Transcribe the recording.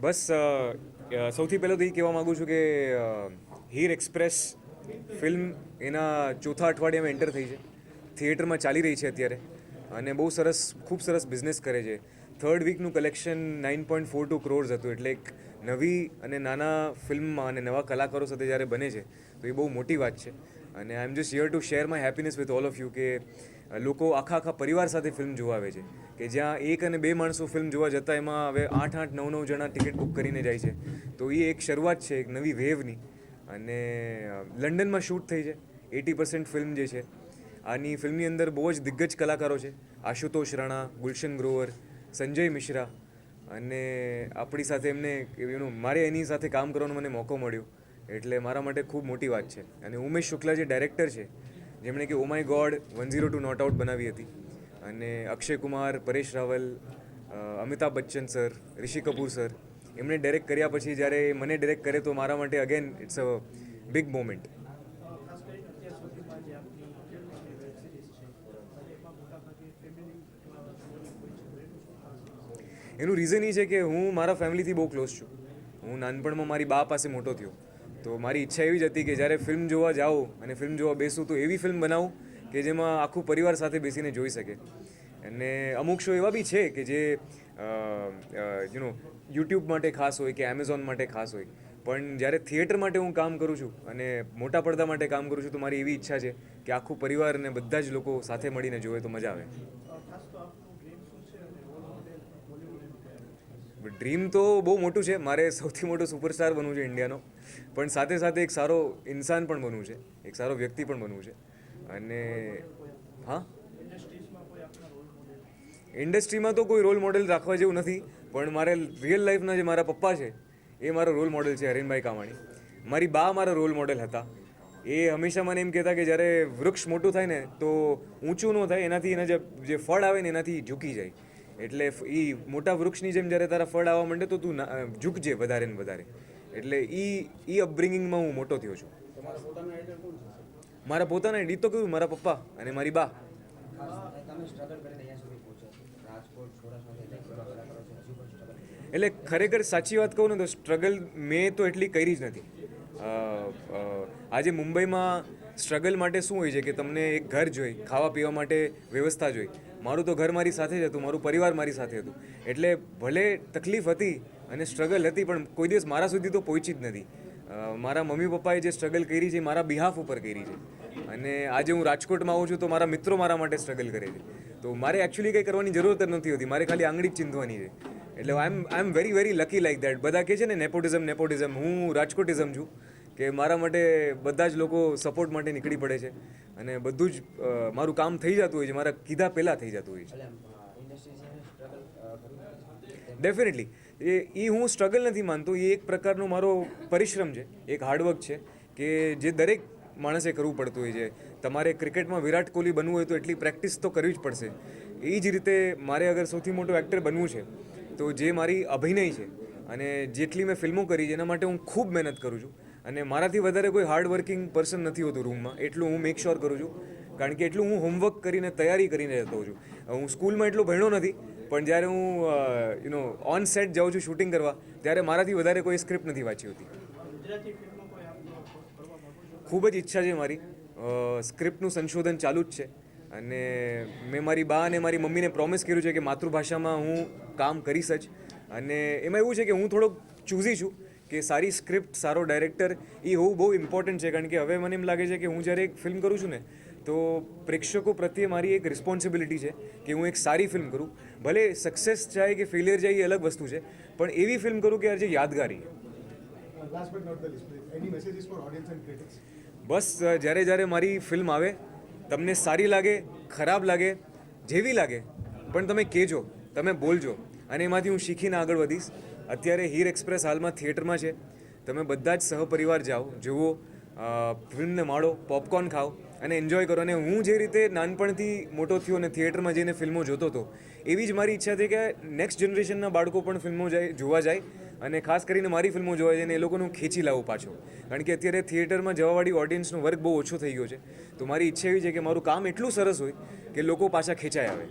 બસ સૌથી પહેલાં તો એ કહેવા માગું છું કે હીર એક્સપ્રેસ ફિલ્મ એના ચોથા અઠવાડિયામાં એન્ટર થઈ છે. થિયેટરમાં ચાલી રહી છે અત્યારે અને બહુ સરસ, ખૂબ સરસ બિઝનેસ કરે છે. Third વીકનું collection nine point four two crores હતું. એટલે એક નવી અને નાના ફિલ્મમાં અને નવા કલાકારો સાથે જ્યારે બને છે, તો એ બહુ મોટી વાત છે. અને I am just here to share my happiness with all of you કે લોકો આખા આખા પરિવાર સાથે ફિલ્મ જોવા આવે છે. કે જ્યાં એક અને બે માણસો ફિલ્મ જોવા જતાં એમાં હવે આઠ આઠ, નવ નવ જણા ટિકિટ બુક કરીને જાય છે. તો એ એક શરૂઆત છે, એક નવી વેવની અને લંડનમાં શૂટ થઈ છે. એટી પર્સન્ટ ફિલ્મ જે છે, આની ફિલ્મની અંદર બહુ જ દિગ્ગજ કલાકારો છે. આશુતોષ રાણા, ગુલશન ગ્રોવર, સંજય મિશ્રા અને આપણી સાથે એમને એનું મારે એની સાથે કામ કરવાનો મને મોકો મળ્યો. એટલે મારા માટે ખૂબ મોટી વાત છે. અને ઉમેશ શુક્લા જે ડાયરેક્ટર છે, જેમણે કે oh my God one zero two not out બનાવી હતી, અને અક્ષય કુમાર, પરેશ રાવલ અમિતાભ બચ્ચન સર રિષિ કપૂર સર એમણે ડાયરેક્ટ કર્યા પછી જ્યારે મને ડાયરેક્ટ કરે તો મારા માટે again it's a big moment એનું રીઝન એ છે કે હું મારા ફેમિલીથી બહુ ક્લોઝ છું. હું નાનપણમાં મારી બા પાસે મોટો થયો. તો મારી ઈચ્છા એવી જ હતી કે જ્યારે ફિલ્મ જોવા જાઉં અને ફિલ્મ જોવા બેસું તો એવી ફિલ્મ બનાવું કે જેમાં આખું પરિવાર સાથે બેસીને જોઈ શકે. અને અમુક શો એવા બી છે કે જે યુ નો યુટ્યુબ માટે ખાસ હોય કે એમેઝોન માટે ખાસ હોય. પણ જ્યારે થિયેટર માટે હું કામ કરું છું અને મોટા પડદા માટે કામ કરું છું તો મારી એવી ઈચ્છા છે કે આખું પરિવાર અને બધા જ લોકો સાથે મળીને જોવે તો મજા આવે અ, ખાસ તો આપનું ડ્રીમ શું છે અને રોલ મોડેલ બોલિવૂડ ડ્રીમ તો બહુ મોટું છે. મારે સૌથી મોટો સુપરસ્ટાર બનવું છે ઇન્ડિયાનો પણ સાથે સાથે એક સારો ઇન્સાન પણ બનવું છે. એક સારો વ્યક્તિ પણ બનવું છે. અને હા? ઇન્ડસ્ટ્રીમાં તો કોઈ રોલ મોડેલ રાખવા જેવું નથી. પણ મારે રિયલ લાઈફના જે મારા પપ્પા છે, એ મારો રોલ મોડેલ છે હરીનભાઈ કામાણી. મારી બા મારા રોલ મોડેલ હતા. એ હંમેશા મને એમ કહેતા કે જ્યારે વૃક્ષ મોટું થાય ને, તો ઊંચું ન થાય. એનાથી એના જે ફળ આવે ને એનાથી ઝૂકી જાય. એટલે એ મોટા વૃક્ષની જેમ જ્યારે તારા ફળ આવવા માંડે તો તું ઝૂકજે વધારે ને વધારે. એટલે એ એ અપબ્રિંગિંગમાં હું મોટો થયો છું. મારા પોતાના ડી તો કહ્યું મારા પપ્પા અને મારી બા. એટલે ખરેખર સાચી વાત કહું ને તો સ્ટ્રગલ મેં તો એટલી કરી જ નથી. આજે મુંબઈમાં સ્ટ્રગલ માટે શું હોય છે કે તમને એક ઘર જોઈ, ખાવા પીવા માટે વ્યવસ્થા જોઈ. મારું તો ઘર મારી સાથે જ હતું, મારું પરિવાર મારી સાથે હતું. એટલે ભલે તકલીફ હતી અને સ્ટ્રગલ હતી, પણ કોઈ દિવસ મારા સુધી તો પહોંચી જ નથી. મારા મમ્મી પપ્પાએ જે સ્ટ્રગલ કરી છે મારા બિહાફ ઉપર કરી છે. અને આજે હું રાજકોટમાં આવું છું, તો મારા મિત્રો મારા માટે સ્ટ્રગલ કરે છે. તો મારે એકચ્યુઅલી કંઈ કરવાની જરૂરત જ નથી હોતી, મારે ખાલી આંગળી જ ચીંધવાની છે. એટલે I am I am very very lucky like that બધા કહે છે ને નેપોટિઝમ નેપોટિઝમ હું રાજકોટિઝમ છું, કે મારા માટે બધા જ લોકો સપોર્ટ માટે નીકળી પડે છે. અને બધું જ મારું કામ થઈ જતું હોય છે મારા કીધા પહેલાં થઈ જતું હોય છે. ડેફિનેટલી એ એ હું સ્ટ્રગલ નથી માનતો એ એક પ્રકારનો મારો પરિશ્રમ છે એક હાર્ડવર્ક છે કે જે દરેક માણસે કરવું પડતું હોય છે. તમારે ક્રિકેટમાં વિરાટ કોહલી બનવું હોય તો એટલી પ્રેક્ટિસ તો કરવી જ પડશે. એ જ રીતે મારે અગર સૌથી મોટું એક્ટર બનવું છે તો જે મારી અભિનય છે અને જેટલી મેં ફિલ્મો કરી છે એના માટે હું ખૂબ મહેનત કરું છું. અને મારાથી વધારે કોઈ હાર્ડ વર્કિંગ પર્સન નથી હોતું રૂમમાં એટલું હું મેક શ્યોર કરું છું. કારણ કે એટલું હું હોમવર્ક કરીને તૈયારી કરીને રહેતો છું. હું સ્કૂલમાં એટલો ભણ્યો નથી પણ જ્યારે હું યુ નો ઓન સેટ જાઉં છું શૂટિંગ કરવા ત્યારે મારાથી વધારે કોઈ સ્ક્રિપ્ટ નથી વાંચી હોતી. ખૂબ જ ઈચ્છા છે મારી. સ્ક્રિપ્ટનું સંશોધન ચાલુ જ છે. અને મેં મારી બા અને મારી મમ્મીને પ્રોમિસ કર્યું છે કે માતૃભાષામાં હું કામ કરીશ જ. અને એમાં એવું છે કે હું થોડોક ચૂઝી છું. કે સારી સ્ક્રિપ્ટ સારો ડાયરેક્ટર એ હોવું બહુ ઇમ્પોર્ટન્ટ છે. કારણ કે હવે મને એમ લાગે છે કે હું જ્યારે એક ફિલ્મ કરું છું ને તો પ્રેક્ષકો પ્રત્યે મારી એક રિસ્પોન્સિબિલિટી છે કે હું એક સારી ફિલ્મ કરું. ભલે સક્સેસ જાય કે ફેલિયર જાય એ અલગ વસ્તુ છે પણ એવી ફિલ્મ કરું કે આજે યાદગારી? બસ જ્યારે જ્યારે મારી ફિલ્મ આવે તમને સારી લાગે ખરાબ લાગે જેવી લાગે પણ તમે કહેજો તમે બોલજો. અને એમાંથી હું શીખીને આગળ વધીશ. અત્યારે હીર એક્સપ્રેસ હાલમાં થિયેટરમાં છે. તમે બધા જ સહપરિવાર જાઓ, જુઓ ફિલ્મને માણો, પોપકોર્ન ખાઓ અને એન્જોય કરો. અને હું જે રીતે નાનપણથી મોટો થયો અને થિયેટરમાં જઈને ફિલ્મો જોતો હતો, એવી જ મારી ઈચ્છા છે કે નેક્સ્ટ જનરેશનના બાળકો પણ ફિલ્મો જાય, જોવા જાય અને ખાસ કરીને મારી ફિલ્મો જોવા જઈને એ લોકોનું ખેંચી લાવું પાછો. કારણ કે અત્યારે થિયેટરમાં જવાવાળી ઓડિયન્સનો વર્ગ બહુ ઓછો થઈ ગયો છે. તો મારી ઈચ્છા એવી છે કે મારું કામ એટલું સરસ હોય કે લોકો પાછા ખેંચાય આવે.